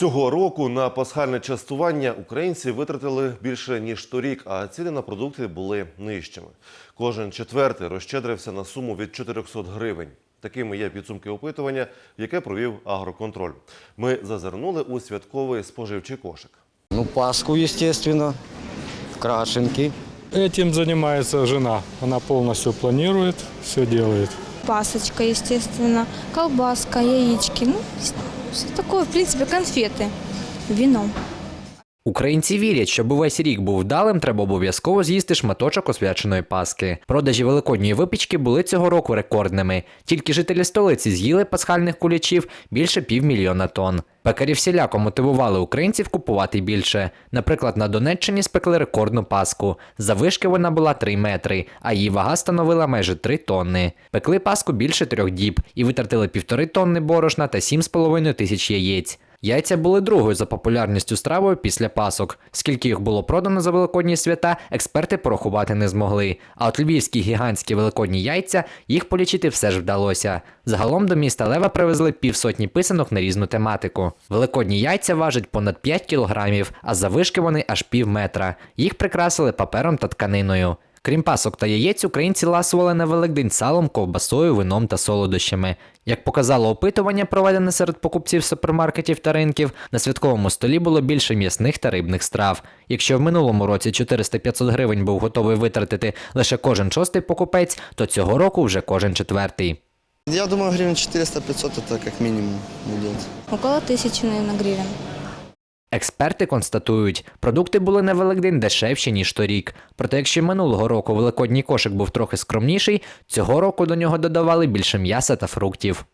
Цього року на пасхальне частування українці витратили більше ніж торік, а ціни на продукти були нижчими. Кожен четвертий розщедрився на суму від 400 гривень. Такими є підсумки опитування, яке провів агроконтроль. Ми зазирнули у святковий споживчий кошик. Ну, Пасху, естественно, крашенки. Этим занимается жена. Она полностью планирует, все делает. пасочка, естественно, колбаска, яички, ну, все такое, в принципе, конфеты, вино. Українці вірять, щоб увесь рік був вдалим, треба обов'язково з'їсти шматочок освяченої паски. Продажі великодньої випічки були цього року рекордними. Тільки жителі столиці з'їли пасхальних кулячів більше півмільйона тонн. Пекарі всіляко мотивували українців купувати більше. Наприклад, на Донеччині спекли рекордну паску. Завишки вона була 3 метри, а її вага становила майже 3 тонни. Пекли паску більше трьох діб і витратили півтори тонни борошна та 7,5 тисяч яєць. Яйця були другою за популярністю стравою після пасок. Скільки їх було продано за великодні свята, експерти порахувати не змогли. А от львівські гігантські великодні яйця їх полічити все ж вдалося. Загалом до міста Лева привезли півсотні писанок на різну тематику. Великодні яйця важать понад 5 кілограмів, а завишки вони аж пів метра. Їх прикрасили папером та тканиною. Крім пасок та яєць, українці ласували на Великдень салом, ковбасою, вином та солодощами. Як показало опитування, проведене серед покупців супермаркетів та ринків, на святковому столі було більше м'ясних та рибних страв. Якщо в минулому році 400-500 гривень був готовий витратити лише кожен шостий покупець, то цього року вже кожен четвертий. Я думаю, гривен 400-500 это как минимум уйдет. Около тысячи, наверное, гривен. Експерти констатують, продукти були на Великдень дешевші, ніж торік. Проте, якщо минулого року великодній кошик був трохи скромніший, цього року до нього додавали більше м'яса та фруктів.